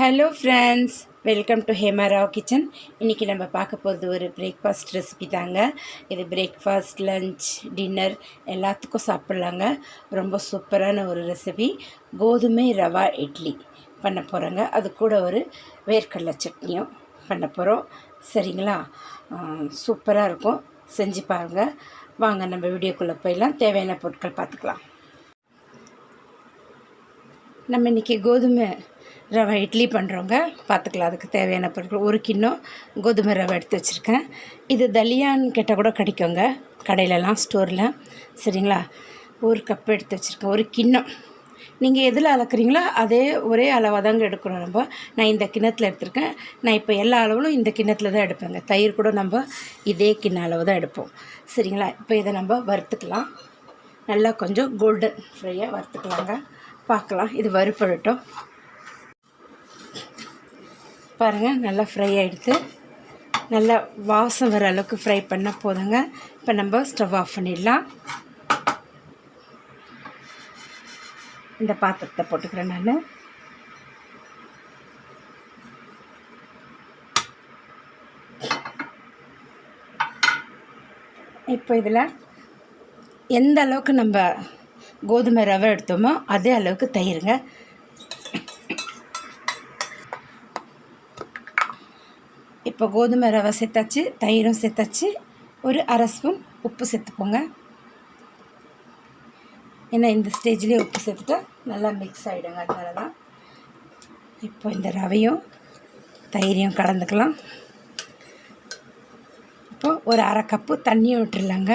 Hello friends welcome to Hemarao kitchen இன்றைக்கி நம்ம பார்க்க போகிறது ஒரு பிரேக்ஃபாஸ்ட் ரெசிபி தாங்க. இது பிரேக்ஃபாஸ்ட் லஞ்ச் டின்னர் எல்லாத்துக்கும் சாப்பிட்லாங்க. ரொம்ப சூப்பரான ஒரு ரெசிபி கோதுமை ரவா இட்லி பண்ண போகிறோங்க அது கூட ஒரு வேர்க்கடலை சட்னியும் பண்ண போகிறோம் சரிங்களா? சூப்பராக இருக்கும். செஞ்சு பாருங்கள் வாங்க நம்ம வீடியோக்குள்ளே போயிடலாம். தேவையான பொருட்கள் பார்த்துக்கலாம். நம்ம இன்றைக்கி கோதுமை ரவை இட்லி பண்ணுறவங்க பார்த்துக்கலாம் அதுக்கு தேவையான பொருட்கள் ஒரு கிண்ணம் கோதுமை ரவை எடுத்து வச்சுருக்கேன். இது தலியான்னு கேட்டால் கூட கிடைக்குங்க. கடையிலலாம் ஸ்டோரில். சரிங்களா? ஒரு கப் எடுத்து வச்சுருக்கேன். ஒரு கிண்ணம். நீங்கள் எதில் அளக்குறீங்களோ அதே ஒரே அளவாக தாங்க எடுக்கணும் நம்ம. நான் இந்த கிண்ணத்தில் எடுத்திருக்கேன். நான் இப்போ எல்லா அளவுலும் இந்த கிண்ணத்தில் தான் எடுப்பேங்க. தயிர் கூட நம்ம இதே கிண்ண அளவு தான் எடுப்போம். சரிங்களா? இப்போ இதை நம்ம வறுத்துக்கலாம். நல்லா கொஞ்சம் கோல்டன் ஃப்ரையாக வறுத்துக்கலாங்க. பார்க்கலாம் இது வறுப்படட்டும். பாருங்கள் நல்லா ஃப்ரை ஆகிடுது நல்லா வாசம் வர அளவுக்கு ஃப்ரை பண்ணால் போதுங்க. இப்போ நம்ம ஸ்டவ் ஆஃப் பண்ணிடலாம். இந்த பாத்திரத்தை போட்டுக்கிறேன் நான். இப்போ இதில் எந்த அளவுக்கு நம்ம கோதுமை ரவை எடுத்தோமோ அதே அளவுக்கு தயிருங்க. இப்போ கோதுமை ரவை சேர்த்தாச்சு தயிரும் சேர்த்தாச்சு ஒரு அரை ஸ்பூன் உப்பு சேர்த்துப்போங்க ஏன்னா இந்த ஸ்டேஜ்லேயே உப்பு சேர்த்துட்டா நல்லா மிக்ஸ் ஆகிடுங்க அதனால தான் இப்போ இந்த ரவையும் தயிரையும் கலந்துக்கலாம். இப்போ ஒரு அரை கப்பு தண்ணியும் விட்டுருலாங்க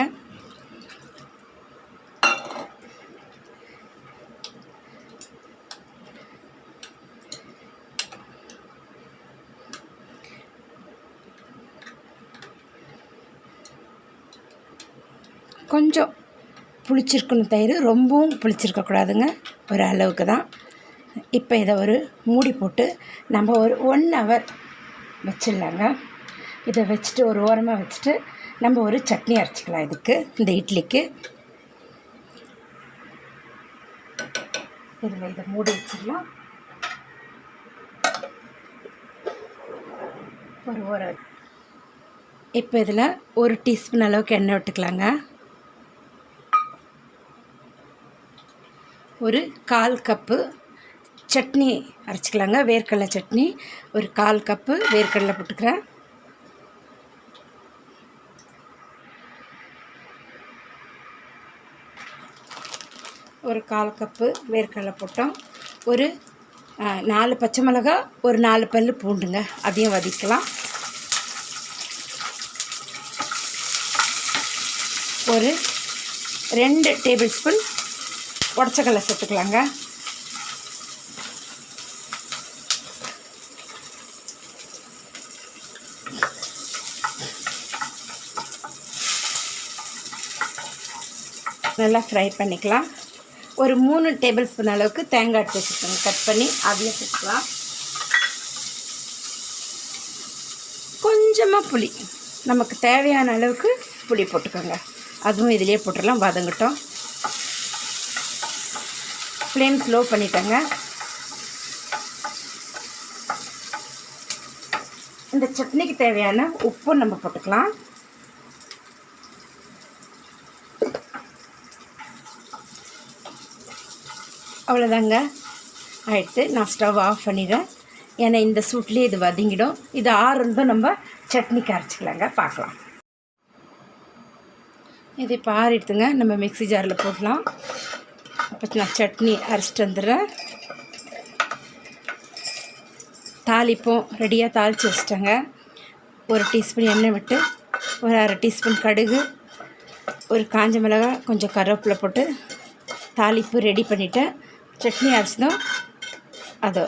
கொஞ்சம் புளிச்சிருக்கணும் தயிர். ரொம்பவும் புளிச்சிருக்கக்கூடாதுங்க. ஒரு அளவுக்கு தான் இப்போ இதை ஒரு மூடி போட்டு நம்ம ஒரு ஒன் ஹவர் வச்சிடலாங்க. இதை வச்சுட்டு ஒரு ஓரமாக வச்சுட்டு நம்ம ஒரு சட்னி அரைச்சிக்கலாம் இதுக்கு இந்த இட்லிக்கு. இதில் இதை மூடி வச்சிடலாம். ஒரு ஒரு இப்போ இதில் ஒரு டீஸ்பூன் அளவுக்கு எண்ணெய் விட்டுக்கலாங்க. ஒரு கால் கப்பு சட்னி அரைச்சிக்கலாங்க வேர்க்கடலை சட்னி. ஒரு கால் கப்பு வேர்க்கடலை போட்டுக்கிறேன். ஒரு கால் கப்பு வேர்க்கடலை போட்டோம். ஒரு நாலு பச்சை மிளகா ஒரு நாலு பல் பூண்டுங்க. அதையும் வதக்கலாம். ஒரு ரெண்டு டேபிள் ஸ்பூன் உடச்சக்கடலை சேர்த்துக்கலாங்க. நல்லா ஃப்ரை பண்ணிக்கலாம். ஒரு மூணு டேபிள் ஸ்பூன் அளவுக்கு தேங்காய் எடுத்து வச்சுக்கோங்க கட் பண்ணி அதையும் சேர்த்துக்கலாம். கொஞ்சமாக புளி. நமக்கு தேவையான அளவுக்கு புளி போட்டுக்கோங்க. அதுவும் இதிலே போட்டுடலாம். வதங்கட்டும். ஃப்ளேம் ஸ்லோ பண்ணிட்டேங்க. இந்த சட்னிக்கு தேவையான உப்பும் நம்ம போட்டுக்கலாம். அவ்வளோதாங்க. ஆயிடுத்து நான் ஸ்டவ் ஆஃப் பண்ணிடுறேன். ஏன்னா இந்த சூட்லேயே இது வதங்கிடும். இது ஆறுறதும் நம்ம சட்னிக்கு அரைச்சிக்கலாங்க. பார்க்கலாம். இது இப்போ ஆறிடுதுங்க நம்ம மிக்ஸி ஜாரில் போடலாம். இப்போ நான் சட்னி அரைச்சிட்டு வந்துடுறேன் தாளிப்போம் ரெடியாக தாளித்து வச்சிட்டேங்க ஒரு டீஸ்பூன் எண்ணெய் விட்டு ஒரு அரை டீஸ்பூன் கடுகு ஒரு காஞ்ச மிளகாய் கொஞ்சம் கருவேப்பிலை போட்டு தாளிப்பு ரெடி பண்ணிவிட்டேன் சட்னி அரைச்சதும் அதை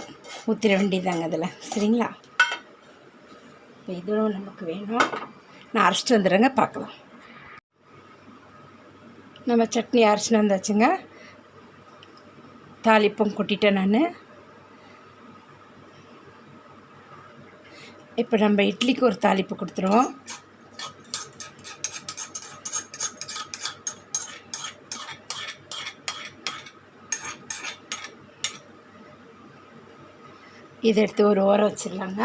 ஊற்றிட வேண்டியதாங்க அதில் சரிங்களா இப்போ இதுவும் நமக்கு வேணும் நான் அரைச்சிட்டு வந்துடுறேங்க பார்க்கலாம் நம்ம சட்னி அரைச்சிட்டு வந்தாச்சுங்க தாளிப்பும் கொட்டிட்டேன் நான். இப்போ நம்ம இட்லிக்கு ஒரு தாளிப்பு கொடுத்துருவோம். இதை எடுத்து ஒரு ஓரம் வச்சிடலாங்க.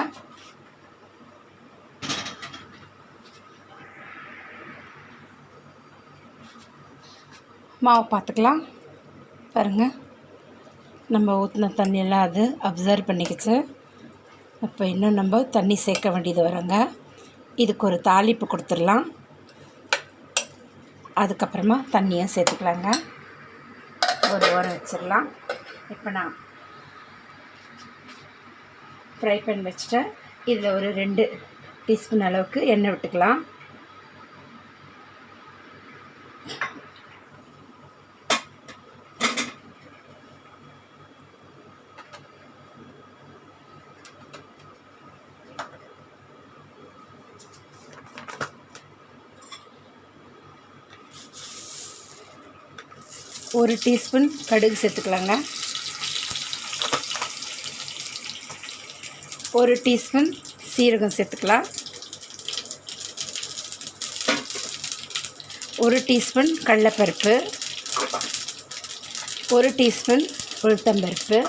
மாவு பார்த்துக்கலாம். பாருங்கள் நம்ம ஊற்றின தண்ணியெல்லாம் அது அப்சர்வ் பண்ணிக்கிச்சு. அப்போ இன்னும் நம்ம தண்ணி சேர்க்க வேண்டியது வருங்க. இதுக்கு ஒரு தாளிப்பு கொடுத்துடலாம். அதுக்கப்புறமா தண்ணியை சேர்த்துக்கலாங்க. ஒரு ஓரம் வச்சிடலாம். இப்போ நான் ஃப்ரை பண்ணி வச்சுட்டேன். இதில் ஒரு ரெண்டு டீஸ்பூன் அளவுக்கு எண்ணெய் விட்டுக்கலாம். ஒரு டீஸ்பூன் கடுகு சேர்த்துக்கலாங்க. ஒரு டீஸ்பூன் சீரகம் சேர்த்துக்கலாம். ஒரு டீஸ்பூன் கடலப்பருப்பு. ஒரு டீஸ்பூன் உளுத்தம்பருப்பு.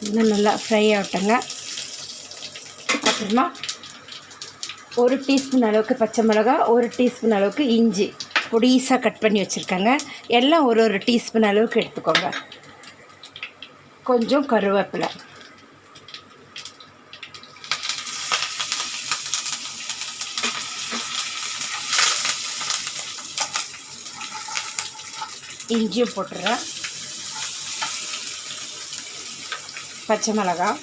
இன்னும் நல்லா ஃப்ரை ஆகட்டங்க. அப்புறமா ஒரு டீஸ்பூன் அளவுக்கு பச்சை மிளகா ஒரு டீஸ்பூன் அளவுக்கு இஞ்சி. பொடிசாக கட் பண்ணி வச்சுருக்காங்க. எல்லாம் ஒரு ஒரு டீஸ்பூன் அளவுக்கு எடுத்துக்கோங்க. கொஞ்சம் கருவேப்பிலை. இஞ்சியும் போட்டுறேன். பச்சை மிளகா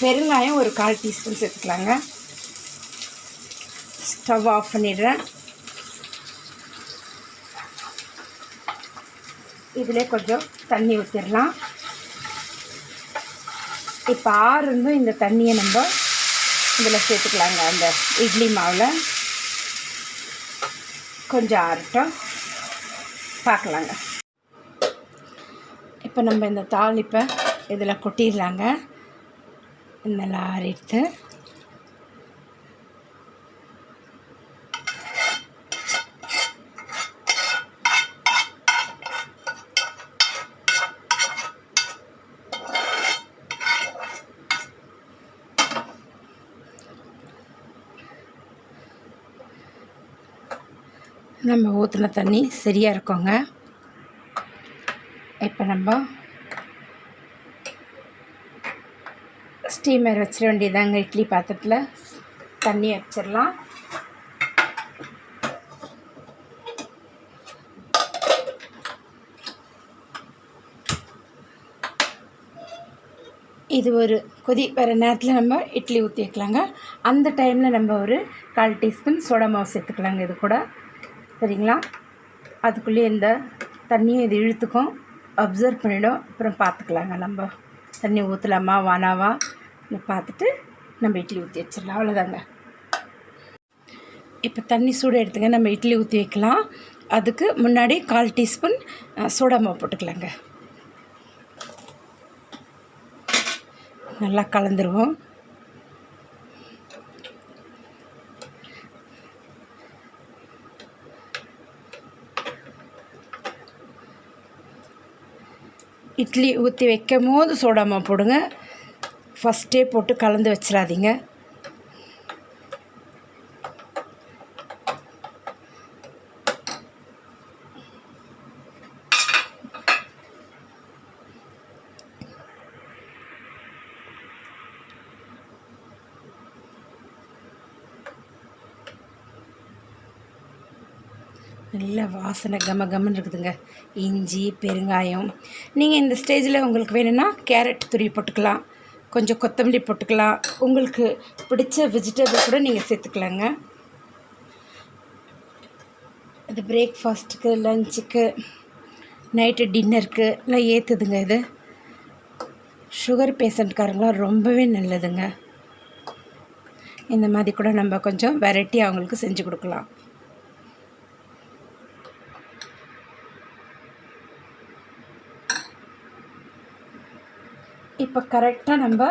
பெருங்காயம் ஒரு கால் டீஸ்பூன் சேர்த்துக்கலாங்க. ஸ்டவ் ஆஃப் பண்ணிடுறேன் இதில் கொஞ்சம் தண்ணி ஊற்றிடலாம் இப்போ ஆறுந்தும் இந்த தண்ணியை நம்ம இதில் சேர்த்துக்கலாங்க அந்த இட்லி மாவில். கொஞ்சம் ஆறட்டும். பார்க்கலாங்க இப்போ நம்ம இந்த தாளிப்பை இதில் கொட்டிடலாங்க. நல்லா ஆறிடுத்து நம்ம ஊற்றின தண்ணி சரியாக இருக்குங்க. இப்போ நம்ம ஸ்டீமர் வச்சிட வேண்டியதாங்க இட்லி பாத்திரத்தில். தண்ணி வச்சிடலாம். இது ஒரு கொதி வர நேரத்தில் நம்ம இட்லி ஊற்றி வைக்கலாங்க அந்த டைமில் நம்ம ஒரு கால் டீஸ்பூன் சோடா மாவு சேர்த்துக்கலாங்க. இது கூட சரிங்களா? அதுக்குள்ளேயே இந்த தண்ணியும் இது இழுத்துக்கும். அப்சர்வ் பண்ணிடும். அப்புறம் பார்த்துக்கலாங்க நம்ம. தண்ணி ஊற்றலாமா வானாவா பார்த்துட்டு நம்ம இட்லி ஊற்றி வச்சிடலாம். அவ்வளோதாங்க. இப்போ தண்ணி சூடு எடுத்துங்க. நம்ம இட்லி ஊற்றி வைக்கலாம். அதுக்கு முன்னாடி கால் டீஸ்பூன் சோடா மாவு போட்டுக்கலாங்க. நல்லா கலந்துருவோம். இட்லி ஊற்றி வைக்கும் போது சோடாமா போடுங்க ஃபஸ்ட்டே போட்டு கலந்து வச்சிடாதீங்க. நல்ல வாசனை கம கமன்னு இருக்குதுங்க. இஞ்சி பெருங்காயம். நீங்கள் இந்த ஸ்டேஜில் உங்களுக்கு வேணும்னா கேரட் துருவி போட்டுக்கலாம். கொஞ்சம் கொத்தமல்லி போட்டுக்கலாம். உங்களுக்கு பிடிச்ச வெஜிடபிள் கூட நீங்கள் சேர்த்துக்கலாங்க. இது பிரேக்ஃபாஸ்ட்டுக்கு லஞ்சுக்கு நைட்டு டின்னருக்கு எல்லாம் ஏற்றுதுங்க இது. சுகர் பேஷண்ட்காரங்களாம் ரொம்பவே நல்லதுங்க. இந்த மாதிரி கூட நம்ம கொஞ்சம் வெரைட்டி அவங்களுக்கு செஞ்சு கொடுக்கலாம். இப்போ கரெக்டாக நம்ம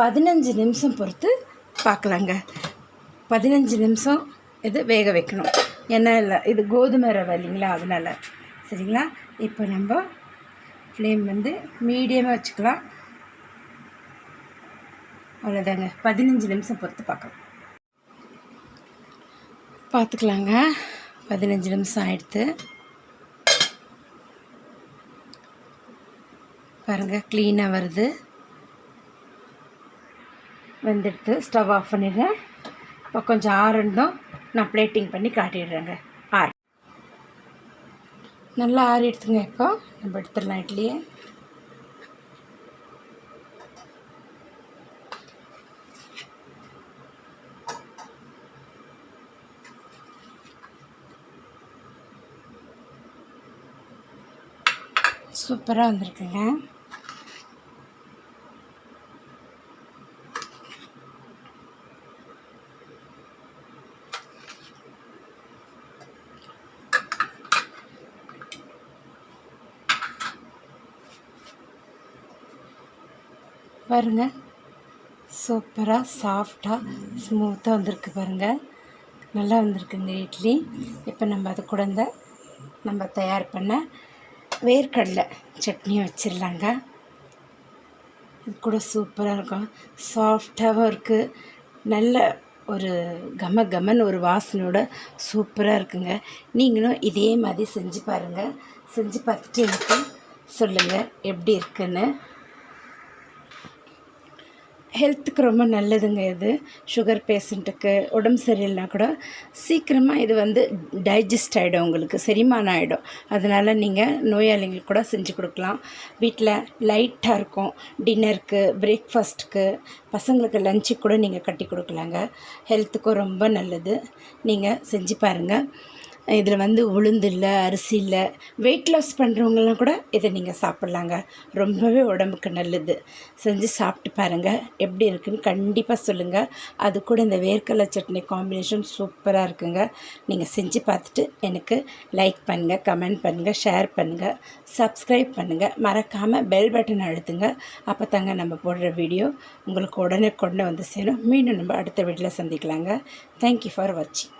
பதினஞ்சு நிமிஷம் பொறுத்து பார்க்கலாங்க. பதினஞ்சு நிமிஷம் இது வேக வைக்கணும். ஏன்னா இல்லை இது கோதுமை ரவை இல்லைங்களா? அதனால். சரிங்களா? இப்போ நம்ம ஃப்ளேம் வந்து மீடியமாக வச்சுக்கலாம். அவ்வளோதாங்க பதினஞ்சு நிமிஷம் பொறுத்து பார்க்கலாம். பார்த்துக்கலாங்க. பதினஞ்சு நிமிஷம் ஆயிடுத்து. பாருங்கள் க்ளீனாக வருது. வெந்துடுத்து ஸ்டவ் ஆஃப் பண்ணிடுறேன். இப்போ கொஞ்சம் ஆறண்டும் நான் பிளேட்டிங் பண்ணி காட்டிடுறேங்க. ஆறு. நல்லா ஆறி எடுத்துங்க இப்போ. நம்ம எடுத்துடலாம் இட்லியே. சூப்பராக வந்திருக்குங்க. பாருங்க. சூப்பராக சாஃப்டாக ஸ்மூத்தாக வந்திருக்கு பாருங்கள் நல்லா வந்திருக்குங்க இட்லி. இப்போ நம்ம அது கூட இந்த நம்ம தயார் பண்ண வேர்க்கடலை சட்னியை வச்சிடலாங்க. இது கூட சூப்பராக இருக்கும். சாஃப்டாகவும் இருக்குது நல்ல ஒரு கம கமன்னு ஒரு வாசனையோட சூப்பராக இருக்குங்க. நீங்களும் இதே மாதிரி செஞ்சு பாருங்கள் செஞ்சு பார்த்துட்டு எனக்கு சொல்லுங்கள் எப்படி இருக்குன்னு. ஹெல்த்துக்கு ரொம்ப நல்லதுங்க இது. சுகர் பேஷண்ட்டுக்கு உடம்பு சரியில்லைனா கூட சீக்கிரமாக இது வந்து டைஜஸ்ட் ஆகிடும் உங்களுக்கு செரிமானம் ஆகிடும் அதனால் நீங்கள் நோயாளிங்களுக்கு கூட செஞ்சு கொடுக்கலாம். வீட்டில் லைட்டாக இருக்கும். டின்னருக்கு பிரேக்ஃபாஸ்ட்டுக்கு பசங்களுக்கு லஞ்சுக்கு கூட நீங்கள் கட்டி கொடுக்கலாங்க. ஹெல்த்துக்கும் ரொம்ப நல்லது. நீங்கள் செஞ்சு பாருங்கள் இதில் வந்து உளுந்து இல்லை அரிசி இல்லை. வெயிட் லாஸ் பண்ணுறவங்கலாம் கூட இதை நீங்கள் சாப்பிட்லாங்க. ரொம்பவே உடம்புக்கு நல்லது. செஞ்சு சாப்பிட்டு பாருங்கள் எப்படி இருக்குன்னு கண்டிப்பாக சொல்லுங்கள். அது கூட இந்த வேர்க்கடலை சட்னி காம்பினேஷன் சூப்பராக இருக்குங்க. நீங்கள் செஞ்சு பார்த்துட்டு எனக்கு லைக் பண்ணுங்கள் கமெண்ட் பண்ணுங்கள் ஷேர் பண்ணுங்கள் சப்ஸ்கிரைப் பண்ணுங்கள். மறக்காமல் பெல் பட்டன் அழுத்துங்க. அப்போ தாங்க நம்ம போடுற வீடியோ உங்களுக்கு உடனே கொண்டு வந்து சேரும். மீண்டும் நம்ம அடுத்த வீட்டில் சந்திக்கலாங்க. தேங்க்யூ ஃபார் வாட்சிங்